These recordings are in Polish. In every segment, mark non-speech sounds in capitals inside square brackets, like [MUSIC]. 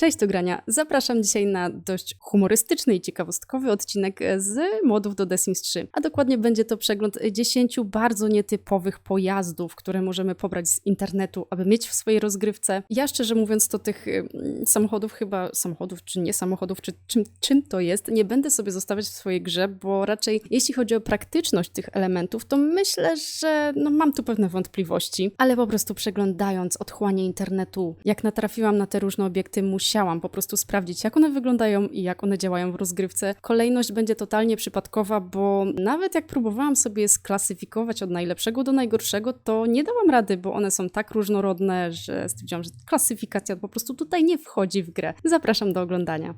Cześć do grania. Zapraszam dzisiaj na dość humorystyczny i ciekawostkowy odcinek z modów do The Sims 3. A dokładnie będzie to przegląd 10 bardzo nietypowych pojazdów, które możemy pobrać z internetu, aby mieć w swojej rozgrywce. Ja szczerze mówiąc to tych samochodów chyba, samochodów czy nie samochodów, czy czym, czym to jest, nie będę sobie zostawiać w swojej grze, bo raczej jeśli chodzi o praktyczność tych elementów, to myślę, że no, mam tu pewne wątpliwości, ale po prostu przeglądając otchłanie internetu, jak natrafiłam na te różne obiekty, musiałam po prostu sprawdzić, jak one wyglądają i jak one działają w rozgrywce. Kolejność będzie totalnie przypadkowa, bo nawet jak próbowałam sobie sklasyfikować od najlepszego do najgorszego, to nie dałam rady, bo one są tak różnorodne, że stwierdziłam, że klasyfikacja po prostu tutaj nie wchodzi w grę. Zapraszam do oglądania.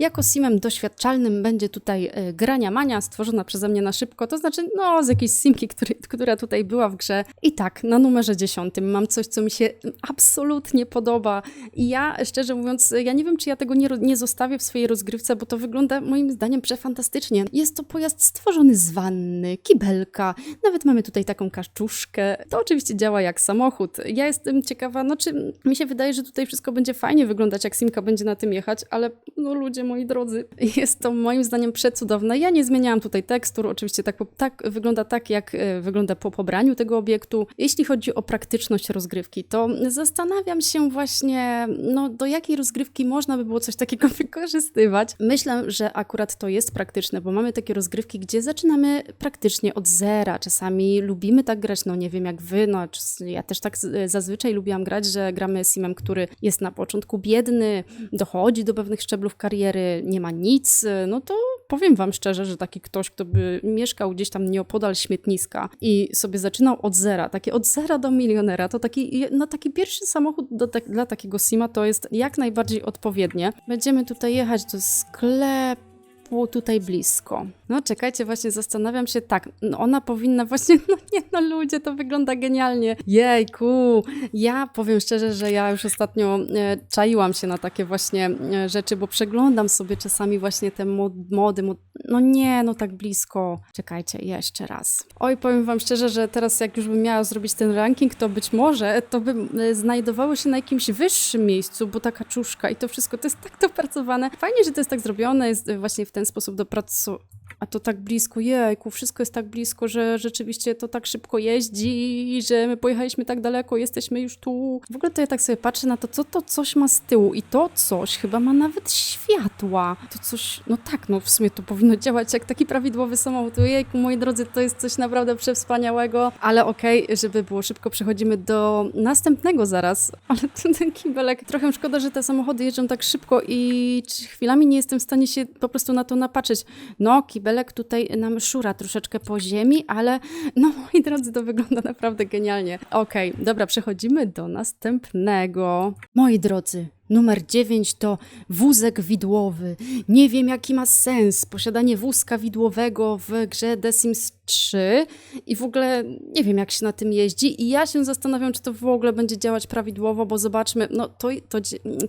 Jako simem doświadczalnym będzie tutaj e, grania mania stworzona przeze mnie na szybko, to znaczy no z jakiejś simki, który, która tutaj była w grze. I tak, na numerze dziesiątym mam coś, co mi się absolutnie podoba i ja szczerze mówiąc, ja nie wiem, czy ja tego nie, nie zostawię w swojej rozgrywce, bo to wygląda moim zdaniem przefantastycznie. Jest to pojazd stworzony z wanny, kibelka, nawet mamy tutaj taką kaszczuszkę. To oczywiście działa jak samochód. Ja jestem ciekawa, no czy mi się wydaje, że tutaj wszystko będzie fajnie wyglądać, jak simka będzie na tym jechać, ale no ludzie moi drodzy, [LAUGHS] jest to moim zdaniem przecudowne. Ja nie zmieniałam tutaj tekstur, oczywiście tak, tak wygląda tak, jak e, wygląda po pobraniu tego obiektu. Jeśli chodzi o praktyczność rozgrywki, to zastanawiam się właśnie, no do jakiej rozgrywki można by było coś takiego [LAUGHS] wykorzystywać. Myślę, że akurat to jest praktyczne, bo mamy takie rozgrywki, gdzie zaczynamy praktycznie od zera. Czasami lubimy tak grać, no nie wiem jak wy, no ja też tak z- zazwyczaj lubiłam grać, że gramy simem, który jest na początku biedny, dochodzi do pewnych szczeblów kariery, nie ma nic, no to powiem wam szczerze, że taki ktoś, kto by mieszkał gdzieś tam nieopodal śmietniska i sobie zaczynał od zera, takie od zera do milionera, to taki, no taki pierwszy samochód do, tak- dla takiego sima to jest jak najbardziej odpowiednie. Będziemy tutaj jechać do sklepu tutaj blisko. No czekajcie, właśnie zastanawiam się, tak, no ona powinna właśnie, [LAUGHS] no nie no ludzie, to wygląda genialnie. Jejku, ja powiem szczerze, że ja już ostatnio e, czaiłam się na takie właśnie e, rzeczy, bo przeglądam sobie czasami właśnie te mod, mody, mod, no nie, no tak blisko. Czekajcie, jeszcze raz. Oj, powiem wam szczerze, że teraz jak już bym miała zrobić ten ranking, to być może to by e, znajdowało się na jakimś wyższym miejscu, bo ta kaczuszka i to wszystko, to jest tak dopracowane. Fajnie, że to jest tak zrobione, jest e, właśnie w ten sposób dopracowane. A to tak blisko, jejku, wszystko jest tak blisko, że rzeczywiście to tak szybko jeździ, że my pojechaliśmy tak daleko, jesteśmy już tu. W ogóle to ja tak sobie patrzę na to, co to coś ma z tyłu i to coś chyba ma nawet światła. To coś, no tak, no w sumie to powinno działać jak taki prawidłowy samochód. Jejku, moi drodzy, to jest coś naprawdę przewspaniałego, ale okej, żeby było szybko, przechodzimy do następnego zaraz, ale [LAUGHS] ten, kibelek, trochę szkoda, że te samochody jeżdżą tak szybko i chwilami nie jestem w stanie się po prostu na to napatrzeć. No, kibelek tutaj nam szura troszeczkę po ziemi, ale no moi drodzy, to wygląda naprawdę genialnie. Okej, dobra, przechodzimy do następnego. Moi drodzy, numer 9 to wózek widłowy. Nie wiem, jaki ma sens posiadanie wózka widłowego w grze The Sims 3 i w ogóle nie wiem, jak się na tym jeździ i ja się zastanawiam, czy to w ogóle będzie działać prawidłowo, bo zobaczmy, no to, to,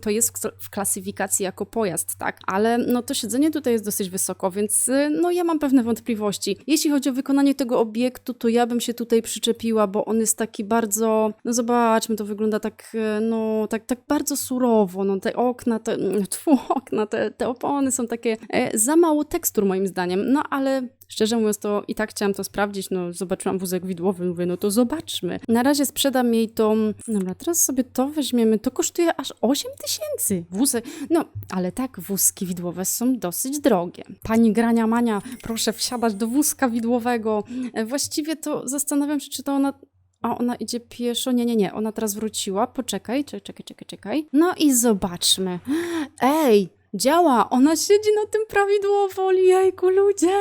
to jest w- klasyfikacji jako pojazd, tak, ale no to siedzenie tutaj jest dosyć wysoko, więc no ja mam pewne wątpliwości. Jeśli chodzi o wykonanie tego obiektu, to ja bym się tutaj przyczepiła, bo on jest taki bardzo, no zobaczmy, to wygląda tak, no tak, tak bardzo surowo, no te okna, te, tfu, okna, te, te opony są takie, e, za mało tekstur moim zdaniem, no ale Szczerze mówiąc, to i tak chciałam to sprawdzić. No, zobaczyłam wózek widłowy, mówię, no to zobaczmy. Na razie sprzedam jej to. Dobra, teraz sobie to weźmiemy. To kosztuje aż 8 tysięcy. Wózek. No, ale tak, wózki widłowe są dosyć drogie. Pani Grania Mania, proszę wsiadać do wózka widłowego. E, Właściwie to zastanawiam się, czy to ona. A ona idzie pieszo? Nie, nie, nie. Ona teraz wróciła. Poczekaj, czekaj, czekaj, czekaj. No i zobaczmy. [GASPS] Ej! Działa! Ona siedzi na tym prawidłowo, jejku, ludzie!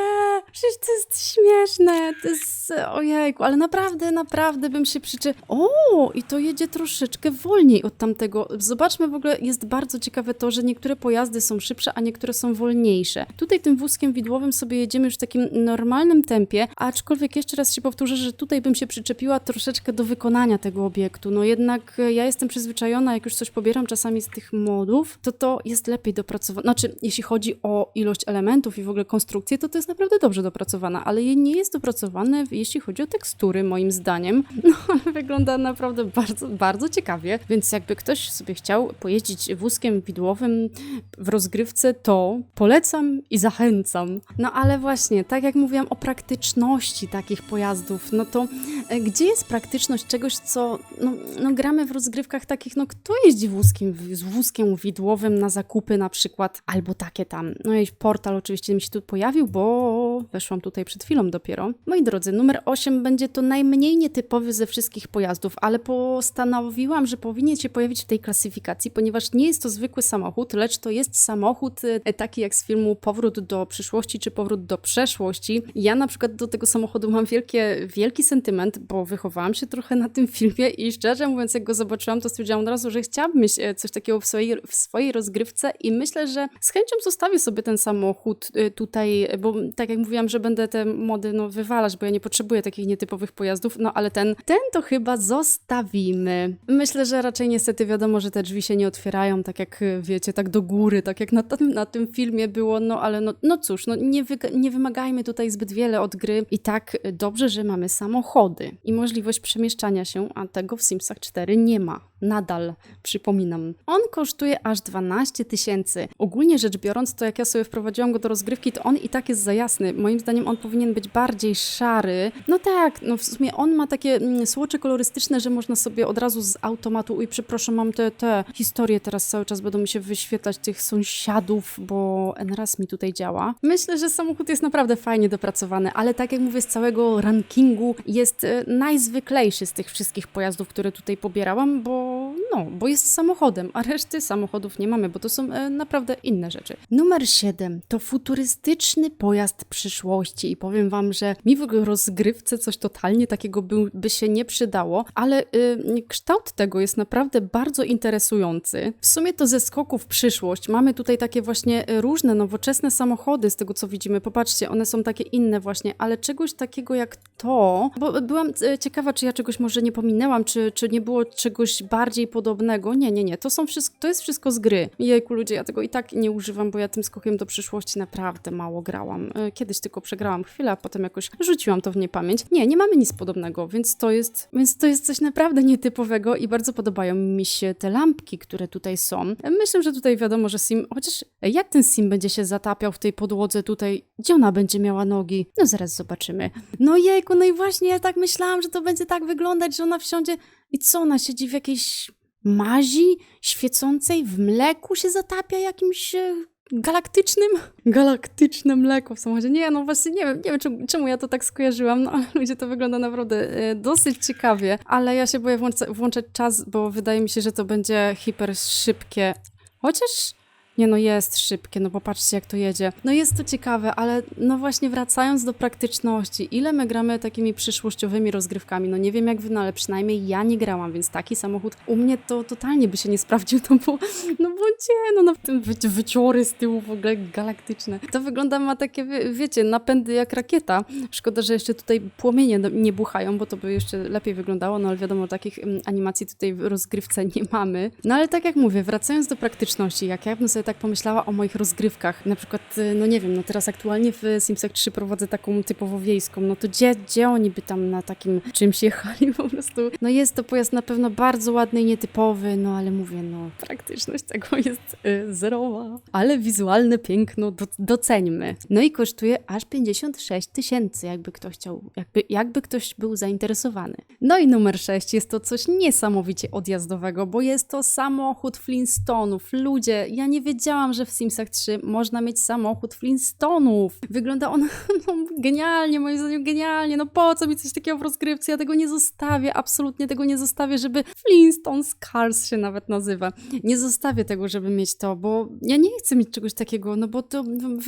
Przecież to jest śmieszne, to jest, ojejku, ale naprawdę, naprawdę bym się przyczy... O, i to jedzie troszeczkę wolniej od tamtego. Zobaczmy w ogóle, jest bardzo ciekawe to, że niektóre pojazdy są szybsze, a niektóre są wolniejsze. Tutaj tym wózkiem widłowym sobie jedziemy już w takim normalnym tempie, aczkolwiek jeszcze raz się powtórzę, że tutaj bym się przyczepiła troszeczkę do wykonania tego obiektu. No jednak ja jestem przyzwyczajona, jak już coś pobieram czasami z tych modów, to to jest lepiej dopracowane dopracowana, znaczy jeśli chodzi o ilość elementów i w ogóle konstrukcję, to to jest naprawdę dobrze dopracowana, ale je nie jest dopracowane, jeśli chodzi o tekstury, moim zdaniem. [LAUGHS] No, wygląda naprawdę bardzo, bardzo ciekawie, więc jakby ktoś sobie chciał pojeździć wózkiem widłowym w rozgrywce, to polecam i zachęcam. No ale właśnie, tak jak mówiłam o praktyczności takich pojazdów, no to e, gdzie jest praktyczność czegoś, co no, no gramy w rozgrywkach takich, no kto jeździ wózkiem, z wózkiem widłowym na zakupy na przykład, albo takie tam. No i portal oczywiście mi się tu pojawił, bo weszłam tutaj przed chwilą dopiero. Moi drodzy, numer 8 będzie to najmniej nietypowy ze wszystkich pojazdów, ale postanowiłam, że powinien się pojawić w tej klasyfikacji, ponieważ nie jest to zwykły samochód, lecz to jest samochód e, taki jak z filmu Powrót do przyszłości czy Powrót do przeszłości. Ja na przykład do tego samochodu mam wielkie, wielki sentyment, bo wychowałam się trochę na tym filmie i szczerze mówiąc, jak go zobaczyłam, to stwierdziłam od razu, że chciałabym mieć e, coś takiego w swojej, w swojej rozgrywce i myślę, że z chęcią zostawię sobie ten samochód e, tutaj, bo tak jak mówiłam, że będę te mody no, wywalać, bo ja nie potrzebuję takich nietypowych pojazdów, no ale ten, ten to chyba zostawimy. Myślę, że raczej niestety wiadomo, że te drzwi się nie otwierają, tak jak wiecie, tak do góry, tak jak na na tym filmie było, no ale no, no cóż, no nie, wy, nie wymagajmy tutaj zbyt wiele od gry i tak dobrze, że mamy samochody i możliwość przemieszczania się, a tego w Simsach 4 nie ma. Nadal, przypominam. On kosztuje aż 12 tysięcy. Ogólnie rzecz biorąc, to jak ja sobie wprowadziłam go do rozgrywki, to on i tak jest za jasny. Moim zdaniem on powinien być bardziej szary. No tak, no w sumie on ma takie mm, słocze kolorystyczne, że można sobie od razu z automatu, uj, przepraszam, mam te, te historie teraz cały czas będą mi się wyświetlać tych sąsiadów, bo NRAS mi tutaj działa. Myślę, że samochód jest naprawdę fajnie dopracowany, ale tak jak mówię, z całego rankingu jest e, najzwyklejszy z tych wszystkich pojazdów, które tutaj pobierałam, bo no, bo jest samochodem, a reszty samochodów nie mamy, bo to są e, naprawdę inne rzeczy. Numer 7 to futurystyczny pojazd przyszłości i powiem wam, że mi w rozgrywce coś totalnie takiego by, by się nie przydało, ale y, kształt tego jest naprawdę bardzo interesujący. W sumie to ze skoku w przyszłość mamy tutaj takie właśnie e, różne nowoczesne samochody z tego co widzimy. Popatrzcie, one są takie inne właśnie, ale czegoś takiego jak to, bo byłam e, ciekawa, czy ja czegoś może nie pominęłam, czy, czy nie było czegoś bardziej podobnego. Nie, nie, nie, to są wszystko, to jest wszystko z gry. Jejku ludzie, ja tego i tak nie używam, bo ja tym skokiem do przyszłości naprawdę mało grałam. E, kiedyś tylko przegrałam chwilę, a potem jakoś rzuciłam to w niepamięć. Nie, nie mamy nic podobnego, więc to jest, więc to jest coś naprawdę nietypowego i bardzo podobają mi się te lampki, które tutaj są. Myślę, że tutaj wiadomo, że sim, chociaż jak ten sim będzie się zatapiał w tej podłodze tutaj, gdzie ona będzie miała nogi? No zaraz zobaczymy. No jejku, no i właśnie ja tak myślałam, że to będzie tak wyglądać, że ona wsiądzie i co, ona siedzi w jakiejś mazi świecącej w mleku się zatapia jakimś e, galaktycznym? [LAUGHS] Galaktyczne mleko w samochodzie. Nie, no właśnie nie wiem, nie wiem czemu, czemu ja to tak skojarzyłam, no ale ludzie to wygląda naprawdę e, dosyć ciekawie, ale ja się boję włącza, włączać czas, bo wydaje mi się, że to będzie hiper szybkie. Chociaż nie no, jest szybkie, no popatrzcie jak to jedzie. No jest to ciekawe, ale no właśnie wracając do praktyczności, ile my gramy takimi przyszłościowymi rozgrywkami? No nie wiem jak wy, no ale przynajmniej ja nie grałam, więc taki samochód u mnie to totalnie by się nie sprawdził, [LAUGHS] no bo, no bo gdzie, no na tym wy, wyciory z tyłu w ogóle galaktyczne. To wygląda, ma takie, wie, wiecie, napędy jak rakieta. Szkoda, że jeszcze tutaj płomienie nie buchają, bo to by jeszcze lepiej wyglądało, no ale wiadomo, takich mm, animacji tutaj w rozgrywce nie mamy. No ale tak jak mówię, wracając do praktyczności, jak ja bym sobie tak pomyślała o moich rozgrywkach. Na przykład, y, no nie wiem, no teraz aktualnie w Simsach 3 prowadzę taką typowo wiejską, no to gdzie, gdzie oni by tam na takim czymś jechali [LAUGHS] po prostu? No jest to pojazd na pewno bardzo ładny i nietypowy, no ale mówię, no praktyczność tego [LAUGHS] jest y, zerowa. Ale wizualne piękno do, doceńmy. No i kosztuje aż 56 tysięcy, jakby ktoś chciał, jakby, jakby ktoś był zainteresowany. No i numer 6 jest to coś niesamowicie odjazdowego, bo jest to samochód Flintstonów. Ludzie, ja nie wiedziałam, że w Simsach 3 można mieć samochód Flintstonów. Wygląda on [LAUGHS] no, genialnie, moim zdaniem genialnie. No po co mi coś takiego w rozgrywce? Ja tego nie zostawię, absolutnie tego nie zostawię, żeby Flintstones Cars się nawet nazywa. Nie zostawię tego, żeby mieć to, bo ja nie chcę mieć czegoś takiego, no bo to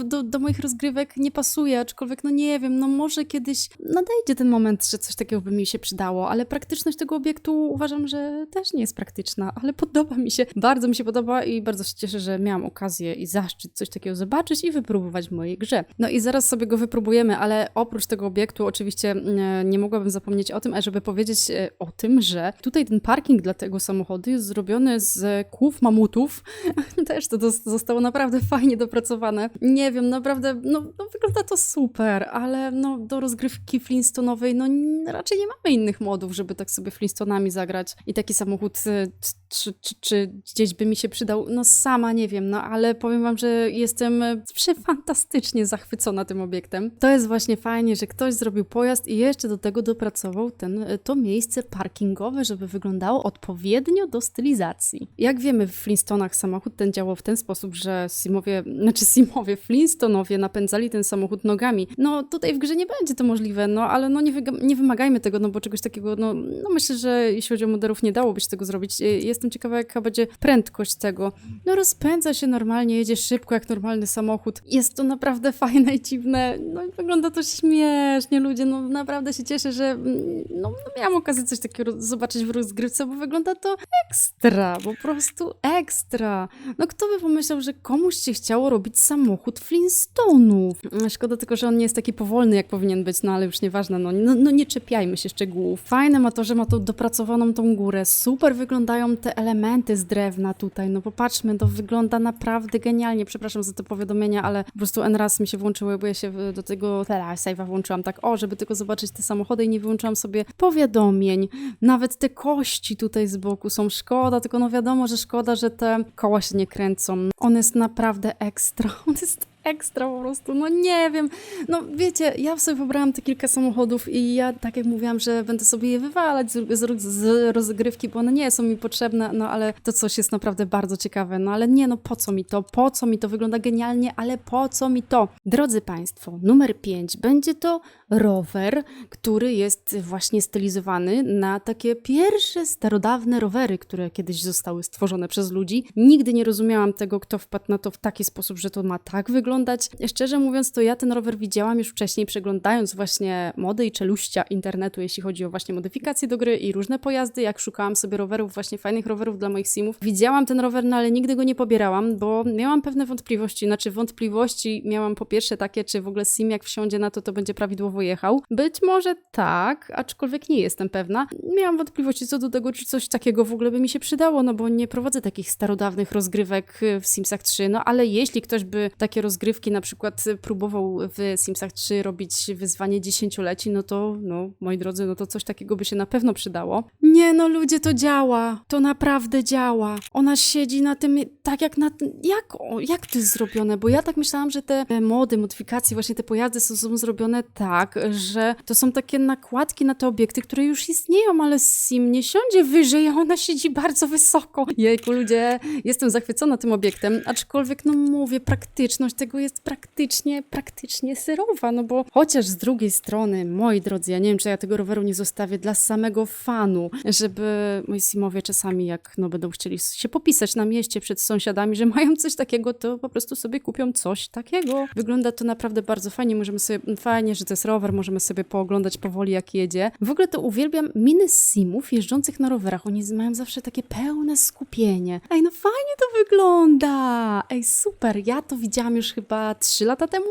do, do moich rozgrywek nie pasuje, aczkolwiek no nie wiem, no może kiedyś nadejdzie ten moment, że coś takiego by mi się przydało, ale praktyczność tego obiektu uważam, że też nie jest praktyczna, ale podoba mi się, bardzo mi się podoba i bardzo się cieszę, że miałam miałam okazję i zaszczyt coś takiego zobaczyć i wypróbować w mojej grze. No i zaraz sobie go wypróbujemy, ale oprócz tego obiektu oczywiście e, nie mogłabym zapomnieć o tym, żeby powiedzieć e, o tym, że tutaj ten parking dla tego samochodu jest zrobiony z kłów mamutów. [LAUGHS] Też to zostało naprawdę [LAUGHS] fajnie dopracowane. Nie wiem, naprawdę, no, no wygląda to super, ale no do rozgrywki Flintstonowej, no raczej nie mamy innych modów, żeby tak sobie Flintstonami zagrać i taki samochód e, czy, czy, czy gdzieś by mi się przydał, no sama nie wiem, no ale powiem wam, że jestem przefantastycznie zachwycona tym obiektem. To jest właśnie fajnie, że ktoś zrobił pojazd i jeszcze do tego dopracował ten, e, to miejsce parkingowe, żeby wyglądało odpowiednio do stylizacji. Jak wiemy, w Flintstonach samochód ten działał w ten sposób, że Simowie, znaczy Simowie, Flintstonowie napędzali ten samochód nogami. No tutaj w grze nie będzie to możliwe, no ale no nie, wyga- nie wymagajmy tego, no bo czegoś takiego, no, no myślę, że jeśli chodzi o modelów, nie dałoby się tego zrobić. E, Jestem ciekawa, jaka będzie prędkość tego. No rozpędza się normalnie, jedzie szybko jak normalny samochód. Jest to naprawdę [LAUGHS] fajne i dziwne. No i wygląda to śmiesznie, ludzie. No naprawdę się cieszę, że mm, no, no miałam okazję coś takiego zobaczyć w rozgrywce, bo wygląda to ekstra, po prostu ekstra. No kto by pomyślał, że komuś się chciało robić samochód Flintstonów? Mm, Szkoda tylko, że on nie jest taki powolny, jak powinien być, no ale już nieważne, no, no, no nie czepiajmy się szczegółów. Fajne ma to, że ma tą dopracowaną tą górę. Super wyglądają te elementy z drewna tutaj, no popatrzmy, to wygląda naprawdę genialnie. Przepraszam za te powiadomienia, ale po prostu N raz mi się włączyły, bo ja się do tego save'a włączyłam tak, o, żeby tylko zobaczyć te samochody i nie wyłączyłam sobie powiadomień. Nawet te kości tutaj z boku są szkoda, tylko no wiadomo, że szkoda, że te koła się nie kręcą. On jest naprawdę ekstra. [LAUGHS] On jest ekstra po prostu, no nie wiem. No wiecie, ja sobie wybrałam te kilka samochodów i ja, tak jak mówiłam, że będę sobie je wywalać z, z, z rozgrywki, bo one nie są mi potrzebne, no ale to coś jest naprawdę bardzo ciekawe. No ale nie, no po co mi to? Po co mi to? Wygląda genialnie, ale po co mi to? Drodzy Państwo, numer 5 będzie to rower, który jest właśnie stylizowany na takie pierwsze starodawne rowery, które kiedyś zostały stworzone przez ludzi. Nigdy nie rozumiałam tego, kto wpadł na to w taki sposób, że to ma tak wyglądać. Szczerze mówiąc, to ja ten rower widziałam już wcześniej, przeglądając właśnie mody i czeluścia internetu, jeśli chodzi o właśnie modyfikacje do gry i różne pojazdy. Jak szukałam sobie rowerów, właśnie fajnych rowerów dla moich simów, widziałam ten rower, no ale nigdy go nie pobierałam, bo miałam pewne wątpliwości. Znaczy, wątpliwości miałam po pierwsze takie, czy w ogóle sim, jak wsiądzie na to, to będzie prawidłowo jechał. Być może tak, aczkolwiek nie jestem pewna. Miałam wątpliwości co do tego, czy coś takiego w ogóle by mi się przydało, no bo nie prowadzę takich starodawnych rozgrywek y, w Simsach 3, no ale jeśli ktoś by takie rozgrywki na przykład y, próbował w Simsach 3 robić wyzwanie dziesięcioleci, no to, no, moi drodzy, no to coś takiego by się na pewno przydało. Nie no, ludzie, to działa. To naprawdę działa. Ona siedzi na tym tak jak na... Jak, jak to jest zrobione? Bo ja tak myślałam, że te e, mody, modyfikacje, właśnie te pojazdy są, są zrobione tak, że to są takie nakładki na te obiekty, które już istnieją, ale Sim nie siądzie wyżej, a ona siedzi bardzo wysoko. Jejku, ludzie, jestem zachwycona tym obiektem, aczkolwiek, no mówię, praktyczność tego jest praktycznie, praktycznie serowa, no bo chociaż z drugiej strony, moi drodzy, ja nie wiem, czy ja tego roweru nie zostawię dla samego fanu, żeby moi Simowie czasami, jak no, będą chcieli się popisać na mieście przed sąsiadami, że mają coś takiego, to po prostu sobie kupią coś takiego. Wygląda to naprawdę bardzo fajnie, możemy sobie, fajnie, że to jest rower, możemy sobie pooglądać powoli, jak jedzie. W ogóle to uwielbiam miny Simów jeżdżących na rowerach, oni mają zawsze takie pełne skupienie. Ej, no fajnie to wygląda! Ej, super, ja to widziałam już chyba 3 lata temu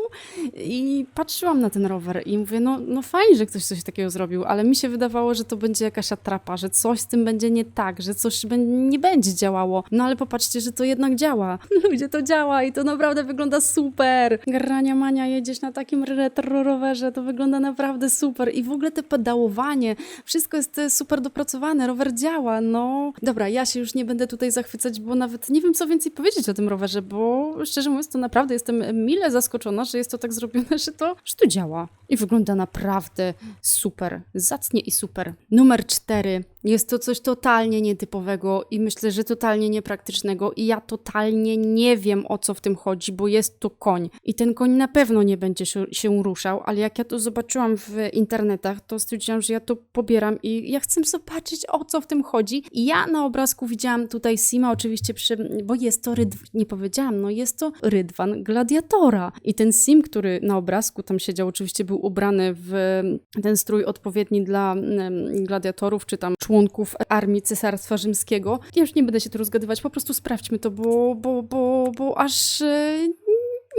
i patrzyłam na ten rower i mówię, no, no fajnie, że ktoś coś takiego zrobił, ale mi się wydawało, że to będzie jakaś atrapa, że coś z tym będzie nie tak, że coś nie będzie działało. No ale popatrzcie, że to jednak działa. [LAUGHS] Ludzie, to działa i to naprawdę wygląda super. Grania mania, jedziesz na takim retro rowerze, to wygląda naprawdę super i w ogóle te pedałowanie, wszystko jest e, super dopracowane, rower działa, no. Dobra, ja się już nie będę tutaj zachwycać, bo nawet nie wiem, co więcej powiedzieć o tym rowerze, bo szczerze mówiąc, to naprawdę jestem mile zaskoczona, że jest to tak zrobione, że to, że to działa. I wygląda naprawdę super, zacnie i super. Numer cztery. Jest to coś totalnie nietypowego i myślę, że totalnie niepraktycznego i ja totalnie nie wiem, o co w tym chodzi, bo jest to koń. I ten koń na pewno nie będzie się, ruszał, ale jak ja to zobaczyłam w internetach, to stwierdziłam, że ja to pobieram i ja chcę zobaczyć, o co w tym chodzi. I ja na obrazku widziałam tutaj Sima oczywiście przy, bo jest to rydw, nie powiedziałam, no jest to rydwan gladiatora. I ten Sim, który na obrazku tam siedział, oczywiście był ubrany w ten strój odpowiedni dla em, gladiatorów, czy tam członków członków armii Cesarstwa Rzymskiego. Ja już nie będę się tu rozgadywać, po prostu sprawdźmy to, bo, bo, bo, bo aż e,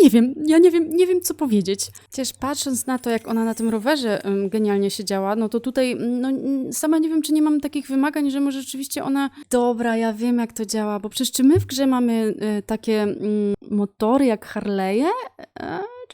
nie wiem, ja nie wiem, nie wiem co powiedzieć. Chociaż patrząc na to, jak ona na tym rowerze genialnie siedziała, no to tutaj, no sama nie wiem, czy nie mam takich wymagań, że może rzeczywiście ona, dobra, ja wiem jak to działa, bo przecież czy my w grze mamy e, takie motory jak Harley'e?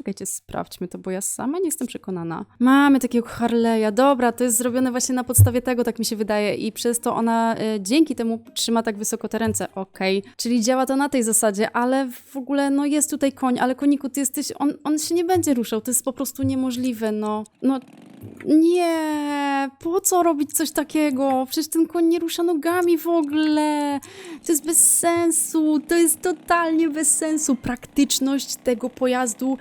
Czekajcie, sprawdźmy to, bo ja sama nie jestem przekonana. Mamy takiego Harley'a, dobra, to jest zrobione właśnie na podstawie tego, tak mi się wydaje i przez to ona e, dzięki temu trzyma tak wysoko te ręce, okej. Czyli działa to na tej zasadzie, ale w ogóle, no jest tutaj koń, ale koniku, ty jesteś, on, on się nie będzie ruszał, to jest po prostu niemożliwe, no. No, nie, po co robić coś takiego? Przecież ten koń nie rusza nogami w ogóle. To jest bez sensu, to jest totalnie bez sensu. Praktyczność tego pojazdu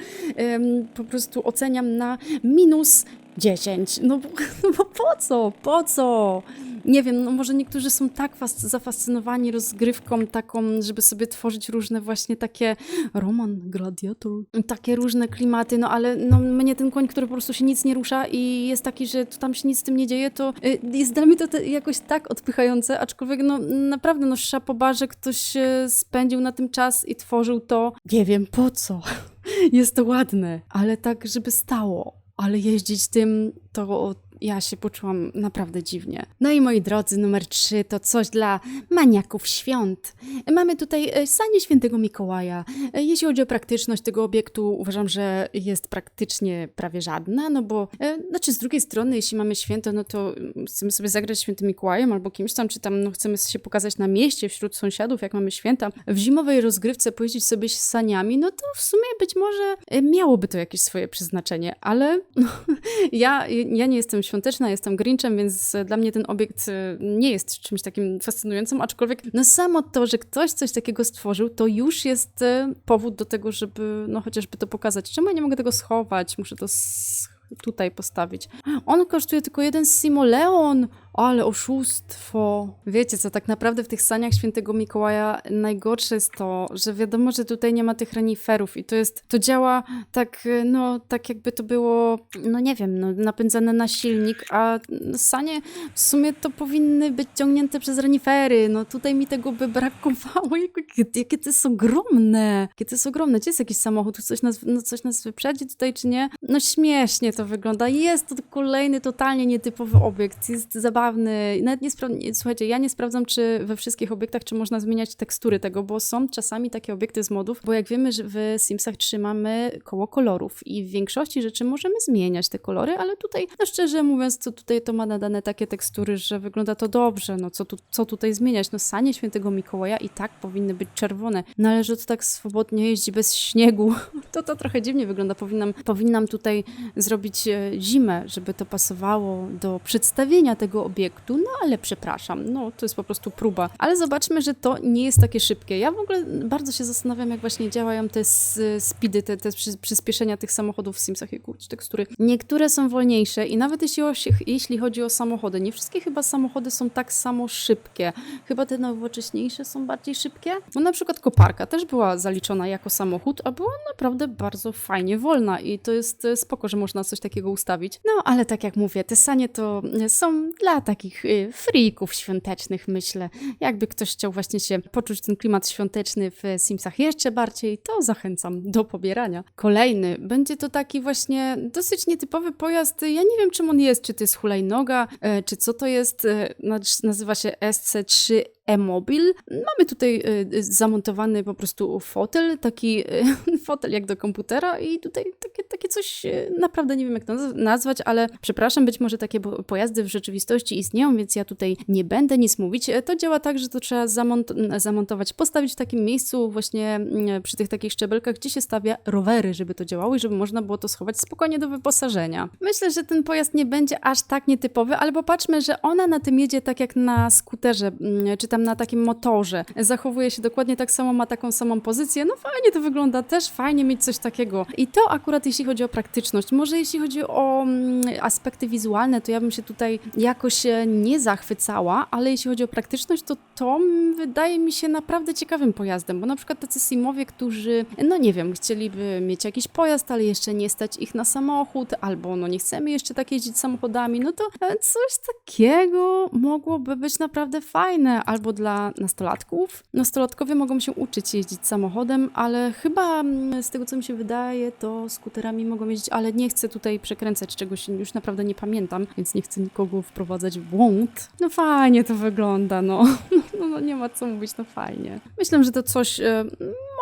po prostu oceniam na minus 10. No, bo- [LAUGHS] no bo po co? Po co? Nie wiem, no może niektórzy są tak fas- zafascynowani rozgrywką taką, żeby sobie tworzyć różne właśnie takie Roman, Gladiator, takie różne klimaty, no ale no, mnie ten koń, który po prostu się nic nie rusza i jest taki, że tam się nic z tym nie dzieje, to y, jest dla mnie to te, jakoś tak odpychające, aczkolwiek no naprawdę no szapoba, że ktoś spędził na tym czas i tworzył to, nie wiem po co. [LAUGHS] Jest to ładne, ale tak, żeby stało. Ale jeździć tym, to ja się poczułam naprawdę dziwnie. No i moi drodzy, numer 3 to coś dla maniaków świąt. Mamy tutaj e, sanie świętego Mikołaja. E, Jeśli chodzi o praktyczność tego obiektu, uważam, że jest praktycznie prawie żadna, no bo, e, znaczy z drugiej strony, jeśli mamy święto, no to mm, chcemy sobie zagrać świętym Mikołajem albo kimś tam, czy tam no, chcemy się pokazać na mieście wśród sąsiadów, jak mamy święta. W zimowej rozgrywce pojeździć sobie z saniami, no to w sumie być może miałoby to jakieś swoje przeznaczenie, ale no, [LAUGHS] ja, ja nie jestem świąteczna, jestem Grinchem, więc dla mnie ten obiekt e, nie jest czymś takim fascynującym, aczkolwiek no samo to, że ktoś coś takiego stworzył, to już jest e, powód do tego, żeby no chociażby to pokazać. Czemu ja nie mogę tego schować? Muszę to s- tutaj postawić. On kosztuje tylko jeden simoleon, ale oszustwo. Wiecie co, tak naprawdę w tych saniach świętego Mikołaja najgorsze jest to, że wiadomo, że tutaj nie ma tych reniferów i to jest, to działa tak, no, tak jakby to było, no nie wiem, no, napędzane na silnik, a sanie w sumie to powinny być ciągnięte przez renifery, no tutaj mi tego by brakowało, [LAUGHS] jakie, jakie to jest ogromne, jakie to jest ogromne, gdzie jest jakiś samochód, coś nas, no, coś nas wyprzedzi tutaj czy nie? No śmiesznie to wygląda, jest to kolejny totalnie nietypowy obiekt, jest zabawny, nawet nie sprawdzam, słuchajcie, ja nie sprawdzam, czy we wszystkich obiektach, czy można zmieniać tekstury tego, bo są czasami takie obiekty z modów, bo jak wiemy, że w Simsach trzymamy koło kolorów i w większości rzeczy możemy zmieniać te kolory, ale tutaj, no szczerze mówiąc, to tutaj to ma nadane takie tekstury, że wygląda to dobrze, no co, tu, co tutaj zmieniać? No sanie świętego Mikołaja i tak powinny być czerwone, no ale że to tak swobodnie jeździ bez śniegu, [LAUGHS] to to trochę dziwnie wygląda, powinnam, powinnam tutaj zrobić e, zimę, żeby to pasowało do przedstawienia tego obiektu, no ale przepraszam, no to jest po prostu próba. Ale zobaczmy, że to nie jest takie szybkie. Ja w ogóle bardzo się zastanawiam, jak właśnie działają te s- speedy, te, te przy- przyspieszenia tych samochodów w Simsach i kurczę, tekstury. Niektóre są wolniejsze i nawet jeśli, o, jeśli chodzi o samochody, nie wszystkie chyba samochody są tak samo szybkie. Chyba te nowocześniejsze są bardziej szybkie. Bo na przykład koparka też była zaliczona jako samochód, a była naprawdę bardzo fajnie wolna i to jest e, spoko, że można coś takiego ustawić. No, ale tak jak mówię, te sanie to są dla takich y, freaków świątecznych, myślę. Jakby ktoś chciał właśnie się poczuć ten klimat świąteczny w Simsach jeszcze bardziej, to zachęcam do pobierania. Kolejny, będzie to taki właśnie dosyć nietypowy pojazd. Ja nie wiem, czym on jest, czy to jest hulajnoga, e, czy co to jest. naz- Nazywa się SC3 e-mobil. Mamy tutaj y, y, zamontowany po prostu fotel, taki y, [LAUGHS] fotel jak do komputera i tutaj takie, takie coś, naprawdę nie wiem jak to naz- nazwać, ale przepraszam, być może takie pojazdy w rzeczywistości istnieją, więc ja tutaj nie będę nic mówić. E, To działa tak, że to trzeba zamont- zamontować, postawić w takim miejscu właśnie mm, przy tych takich szczebelkach, gdzie się stawia rowery, żeby to działało i żeby można było to schować spokojnie do wyposażenia. Myślę, że ten pojazd nie będzie aż tak nietypowy, ale popatrzmy, że ona na tym jedzie tak jak na skuterze, mm, czy tam tam na takim motorze. Zachowuje się dokładnie tak samo, ma taką samą pozycję. No fajnie to wygląda, też fajnie mieć coś takiego. I to akurat jeśli chodzi o praktyczność. Może jeśli chodzi o mm, aspekty wizualne, to ja bym się tutaj jakoś e, nie zachwycała, ale jeśli chodzi o praktyczność, to to wydaje mi się naprawdę ciekawym pojazdem, bo na przykład tacy simowie, którzy, no nie wiem, chcieliby mieć jakiś pojazd, ale jeszcze nie stać ich na samochód, albo no nie chcemy jeszcze tak jeździć samochodami, no to e, coś takiego mogłoby być naprawdę fajne, albo dla nastolatków. Nastolatkowie mogą się uczyć jeździć samochodem, ale chyba mm, z tego co mi się wydaje, to skuterami mogą jeździć, ale nie chcę tutaj przekręcać czegoś, już naprawdę nie pamiętam, więc nie chcę nikogo wprowadzać w błąd. No fajnie to wygląda, no. [LAUGHS] No, no nie ma co mówić, no fajnie. Myślę, że to coś e,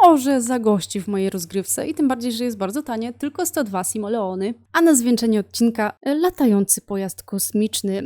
może zagości w mojej rozgrywce i tym bardziej, że jest bardzo tanie, tylko 102 simoleony. A na zwieńczenie odcinka e, latający pojazd kosmiczny.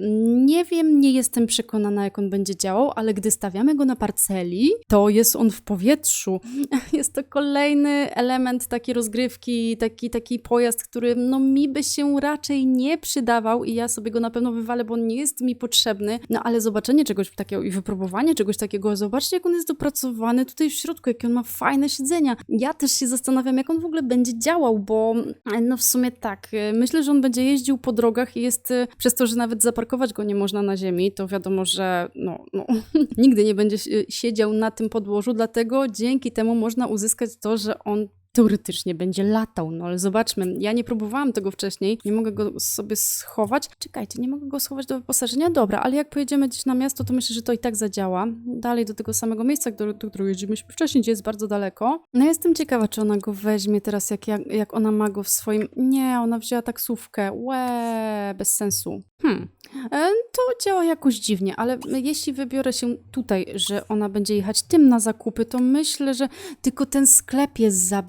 Nie wiem, nie jestem przekonana jak on będzie działał, ale gdy stawiamy go na parceli, to jest on w powietrzu. [LAUGHS] Jest to kolejny element takiej rozgrywki, taki, taki pojazd, który no mi by się raczej nie przydawał i ja sobie go na pewno wywalę, bo on nie jest mi potrzebny. No ale zobaczenie czegoś takiego i wypróbowanie czegoś takiego, zobaczcie jak on jest dopracowany tutaj w środku, jakie on ma fajne siedzenia. Ja też się zastanawiam, jak on w ogóle będzie działał, bo no w sumie tak, y, myślę, że on będzie jeździł po drogach i jest y, przez to, że nawet zaparkować go nie można na ziemi, to wiadomo, że no, no [LAUGHS] nigdy nie będzie si- siedział na tym podłożu, dlatego dzięki temu można uzyskać to, że on teoretycznie będzie latał, no ale zobaczmy, ja nie próbowałam tego wcześniej, nie mogę go sobie schować. Czekajcie, nie mogę go schować do wyposażenia? Dobra, ale jak pojedziemy gdzieś na miasto, to myślę, że to i tak zadziała. Dalej do tego samego miejsca, do, do którego jeździliśmy wcześniej, gdzie jest bardzo daleko. No jestem ciekawa, czy ona go weźmie teraz, jak, jak, jak ona ma go w swoim... Nie, ona wzięła taksówkę. Łe, bez sensu. Hmm, E, to działa jakoś dziwnie, ale jeśli wybiorę się tutaj, że ona będzie jechać tym na zakupy, to myślę, że tylko ten sklep jest za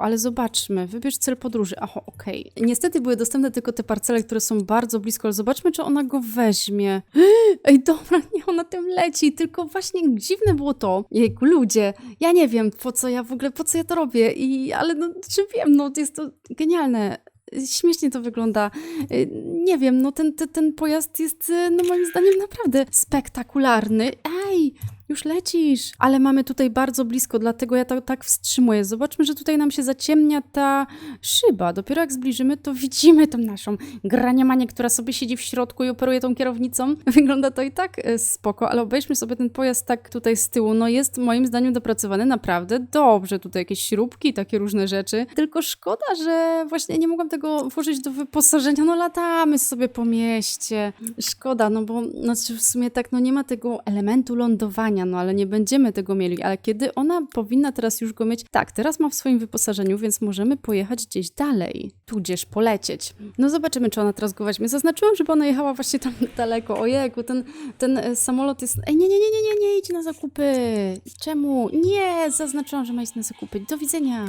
ale zobaczmy, wybierz cel podróży. Aha, okej. Niestety były dostępne tylko te parcele, które są bardzo blisko, ale zobaczmy, czy ona go weźmie. [GASPS] Ej, dobra, [LAUGHS] nie, ona tym leci, tylko właśnie dziwne było to. Jejku, ludzie, ja nie wiem, po co ja w ogóle, po co ja to robię, i, ale no, czy wiem, no, jest to genialne śmiesznie to wygląda. Y, Nie wiem, no ten, ten, ten pojazd jest y, no moim zdaniem naprawdę spektakularny. Już lecisz! Ale mamy tutaj bardzo blisko, dlatego ja to tak wstrzymuję. Zobaczmy, że tutaj nam się zaciemnia ta szyba. Dopiero jak zbliżymy, to widzimy tą naszą graniamanię, która sobie siedzi w środku i operuje tą kierownicą. [LAUGHS] Wygląda to i tak y, spoko, ale obejrzmy sobie ten pojazd tak tutaj z tyłu. No jest moim zdaniem dopracowany naprawdę dobrze. Tutaj jakieś śrubki, takie różne rzeczy. Tylko szkoda, że właśnie nie mogłam tego włożyć do wyposażenia. No latamy sobie po mieście. Szkoda, no bo znaczy w sumie tak, no nie ma tego elementu lądowania, no ale nie będziemy tego mieli. Ale kiedy ona powinna teraz już go mieć, tak, teraz ma w swoim wyposażeniu, więc możemy pojechać gdzieś dalej, tudzież polecieć. No zobaczymy, czy ona teraz go weźmie. Zaznaczyłam, żeby ona jechała właśnie tam [LAUGHS] daleko. Ojejku, ten, ten e, samolot jest... Ej, nie, nie, nie, nie, nie, nie idź na zakupy. Czemu? Nie, zaznaczyłam, że ma iść na zakupy. Do widzenia.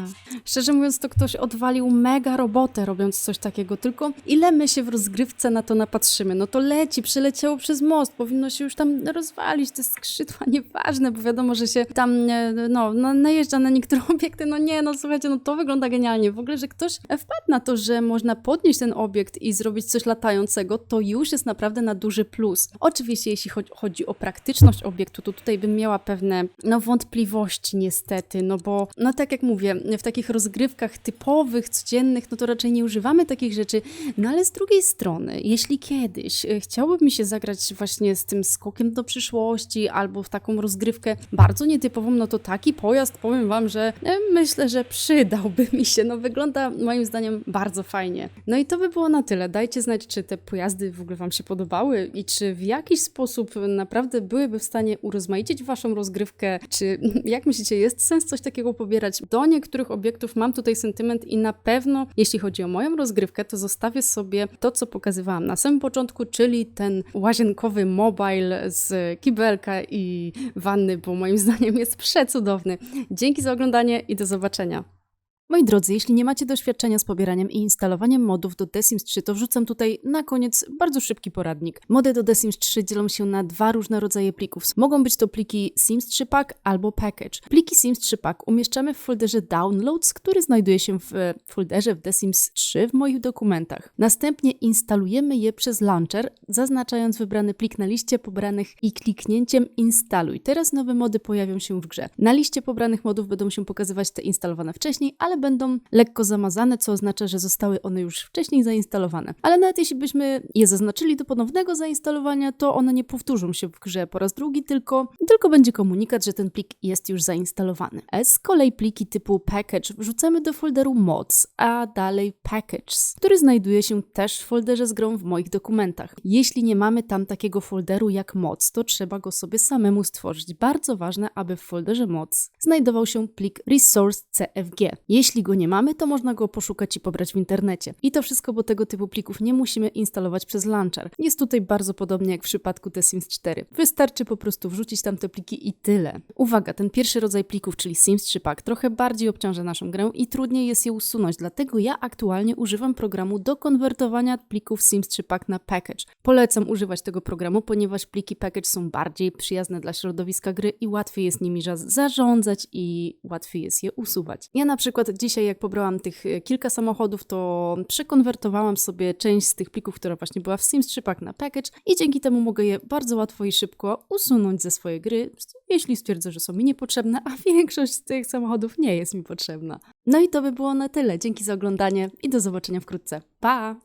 Szczerze mówiąc, to ktoś odwalił mega robotę, robiąc coś takiego. Tylko ile my się w rozgrywce na to napatrzymy? No to leci, przeleciało przez most, powinno się już tam rozwalić, te skrzydła, [LAUGHS] nieważne, bo wiadomo, że się tam, e, no, najeżdża na niektóre [LAUGHS] obiekty. No nie, no słuchajcie, no to wygląda genialnie. W ogóle, że ktoś wpadł na to, że można podnieść ten obiekt i zrobić coś latającego, to już jest naprawdę na duży plus. Oczywiście, jeśli chodzi, o praktyczność obiektu, to tutaj bym miała pewne, no, wątpliwości niestety, no bo, no tak jak mówię, w takich rozgrywkach typowych, codziennych, no to raczej nie używamy takich rzeczy, no ale z drugiej strony, jeśli kiedyś e, chciałoby mi się zagrać właśnie z tym skokiem do przyszłości albo w taką rozgrywkę bardzo nietypową, no to taki pojazd, powiem wam, że e, myślę, że przydałby mi się. No wygląda moim zdaniem bardzo fajnie. No i to by było na tyle. Dajcie znać, czy te pojazdy w ogóle wam się podobały i czy w jakiś sposób naprawdę byłyby w stanie urozmaicić waszą rozgrywkę, czy [LAUGHS] jak myślicie, jest sens coś takiego pobierać? Do niektórych obiektów mam tutaj sentyment i na pewno, jeśli chodzi o moją rozgrywkę, to zostawię sobie to, co pokazywałam na samym początku, czyli ten łazienkowy mobile z kibelka i wanny, bo moim [LAUGHS] zdaniem jest przecudowny. Dzięki za oglądanie i do zobaczenia. Moi drodzy, jeśli nie macie doświadczenia z pobieraniem i instalowaniem modów do The Sims 3, to wrzucam tutaj na koniec bardzo szybki poradnik. Mody do The Sims 3 dzielą się na dwa różne rodzaje plików. Mogą być to pliki Sims 3 Pack albo Package. Pliki Sims 3 Pack umieszczamy w folderze Downloads, który znajduje się w folderze w The Sims 3 w moich dokumentach. Następnie instalujemy je przez launcher, zaznaczając wybrany plik na liście pobranych i kliknięciem instaluj. Teraz nowe mody pojawią się w grze. Na liście pobranych modów będą się pokazywać te instalowane wcześniej, ale będą lekko zamazane, co oznacza, że zostały one już wcześniej zainstalowane. Ale nawet jeśli byśmy je zaznaczyli do ponownego zainstalowania, to one nie powtórzą się w grze po raz drugi, tylko, tylko będzie komunikat, że ten plik jest już zainstalowany. Z kolei pliki typu package wrzucamy do folderu mods, a dalej packages, który znajduje się też w folderze z grą w moich dokumentach. Jeśli nie mamy tam takiego folderu jak mods, to trzeba go sobie samemu stworzyć. Bardzo ważne, aby w folderze mods znajdował się plik resource cfg. Jeśli go nie mamy, to można go poszukać i pobrać w internecie. I to wszystko, bo tego typu plików nie musimy instalować przez launcher. Jest tutaj bardzo podobnie jak w przypadku The Sims 4. Wystarczy po prostu wrzucić tam te pliki i tyle. Uwaga, ten pierwszy rodzaj plików, czyli Sims 3 Pack, trochę bardziej obciąża naszą grę i trudniej jest je usunąć, dlatego ja aktualnie używam programu do konwertowania plików Sims 3 Pack na package. Polecam używać tego programu, ponieważ pliki package są bardziej przyjazne dla środowiska gry i łatwiej jest nimi za- zarządzać i łatwiej jest je usuwać. Ja na przykład dzisiaj, jak pobrałam tych e, kilka samochodów, to przekonwertowałam sobie część z tych plików, która właśnie była w Sims 3 Pack na package i dzięki temu mogę je bardzo łatwo i szybko usunąć ze swojej gry, jeśli stwierdzę, że są mi niepotrzebne, a [LAUGHS] większość z tych samochodów nie jest mi potrzebna. No i to by było na tyle. Dzięki za oglądanie i do zobaczenia wkrótce. Pa!